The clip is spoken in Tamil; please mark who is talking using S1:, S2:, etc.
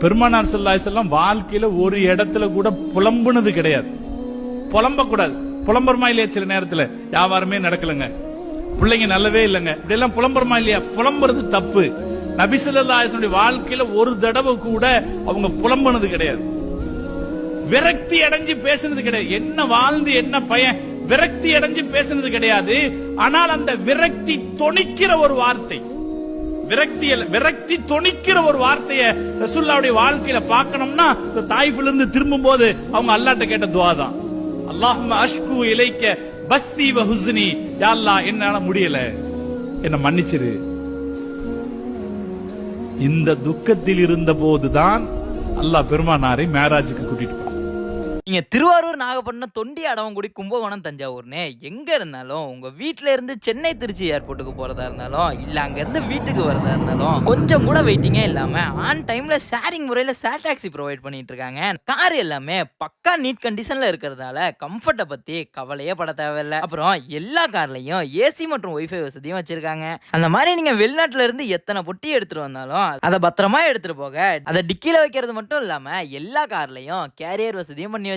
S1: பெருமானார் ஸல்லல்லாஹு வாழ்க்கையில ஒரு இடத்துல கூட புலம்புனது கிடையாது. புலம்ப கூடாது புலம்புறமா இல்லையா சில நேரத்துல? வியாபாரமே நடக்கலங்க. பிள்ளைங்க நல்லவே இல்லைங்க. இப்படியெல்லாம் புலம்புறமா இல்லையா? புலம்புறது தப்பு. நபிசல்லாசனுடைய வாழ்க்கையில ஒரு தடவை கூட அவங்க புலம்புனது கிடையாது. விரக்தி அடைஞ்சு பேசுனது கிடையாது. என்ன வாழ்ந்து என்ன பையன்? விரக்தி அடைஞ்சு பேசுனது கிடையாது. ஆனால் அந்த விரக்தி தொணிக்கிற ஒரு வார்த்தை. விரக்தி விரக்தி துணிக்கிற ஒரு வார்த்தையை ரசுல்லாவுடைய வாழ்க்கையில பார்க்கணும்னா இந்த தாய்ஃபில இருந்து திரும்பும் போது அவங்க அல்லாட்ட கேட்ட துவா தான் அல்லாஹும்ம அஷ்கு இலைக்க பக்தி வ ஹுஸ்னி. அல்லாஹ் என்னால முடியல. என்ன மன்னிச்சிரு. இந்த துக்கத்தில் இருந்த போதுதான் அல்லாஹ் பெருமானாரை மேராஜுக்கு கூட்டிட்டு
S2: நீங்க திருவாரூர் நாகப்பட்டினம் தொண்டி அடவங்குடி கும்பகோணம் தஞ்சாவூர்னு எங்க இருந்தாலும் உங்க வீட்டுல இருந்து சென்னை திருச்சி ஏர்போர்ட்டுக்கு போறதா இருந்தாலும் இல்ல அங்க இருந்து வீட்டுக்கு வரதா இருந்தாலும் கொஞ்சம் கூட வெயிட்டிங்கே இல்லாம ஆன் டைம்ல ஷேரிங் முறையில சேர் டாக்ஸி ப்ரொவைட் பண்ணிட்டு இருக்காங்க. கார் எல்லாமே பக்கா நீட் கண்டிஷன்ல இருக்கிறதால கம்ஃபர்ட்டை பத்தி கவலையே பட தேவையில்ல. அப்புறம் எல்லா கார்லயும் ஏசி மற்றும் ஒய்ஃபை வசதியும் வச்சிருக்காங்க. அந்த மாதிரி நீங்க வெளிநாட்டுல இருந்து எத்தனை பொட்டி எடுத்துட்டு வந்தாலும் அதை பத்திரமா எடுத்துட்டு போக அதை டிக்கில வைக்கிறது மட்டும் இல்லாம எல்லா கார்லயும் கேரியர் வசதியும் பண்ணி